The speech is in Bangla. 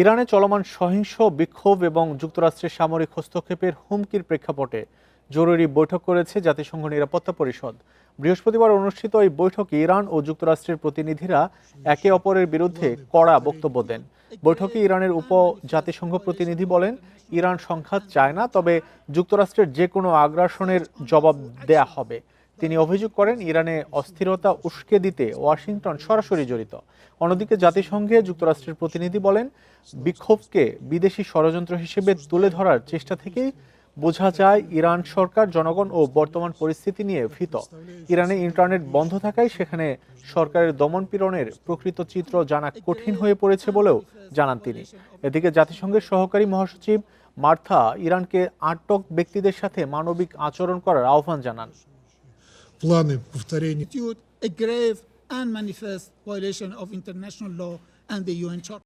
ইরানে চলমান সহিংস বিক্ষোভ এবং যুক্তরাষ্ট্রের সামরিক হস্তক্ষেপের হুমকির প্রেক্ষাপটে জরুরি বৈঠক করেছে জাতিসংঘ নিরাপত্তা পরিষদ। বৃহস্পতিবার অনুষ্ঠিত এই বৈঠকে ইরান ও যুক্তরাষ্ট্রের প্রতিনিধিরা একে অপরের বিরুদ্ধে কড়া বক্তব্য দেন। বৈঠকে ইরানের উপ জাতিসংঘ প্রতিনিধি বলেন, ইরান সংঘাত চায় না, তবে যুক্তরাষ্ট্রের যে কোনো আগ্রাসনের জবাব দেয়া হবে। তিনি অভিযোগ করেন, ইরানে অস্থিরতা উস্কে দিতে ওয়াশিংটন সরাসরি জড়িত। অন্যদিকে জাতিসংঘে যুক্তরাষ্ট্রের প্রতিনিধি বলেন, বিক্ষোভকে বিদেশি ষড়যন্ত্র হিসেবে তুলে ধরার চেষ্টা থেকেই বোঝা যায় ইরান সরকার, জনগণ ও বর্তমান পরিস্থিতি নিয়ে ভীত। ইরানে ইন্টারনেট বন্ধ থাকায় সেখানে সরকারের দমনপীড়নের প্রকৃত চিত্র জানা কঠিন হয়ে পড়েছে বলেও জানান তিনি। এদিকে জাতিসংঘের সহকারী মহাসচিব মার্থা ইরানকে আটক ব্যক্তিদের সাথে মানবিক আচরণ করার আহ্বান জানান। планы повторения constitute a grave and manifest violation of international law and the UN Charter.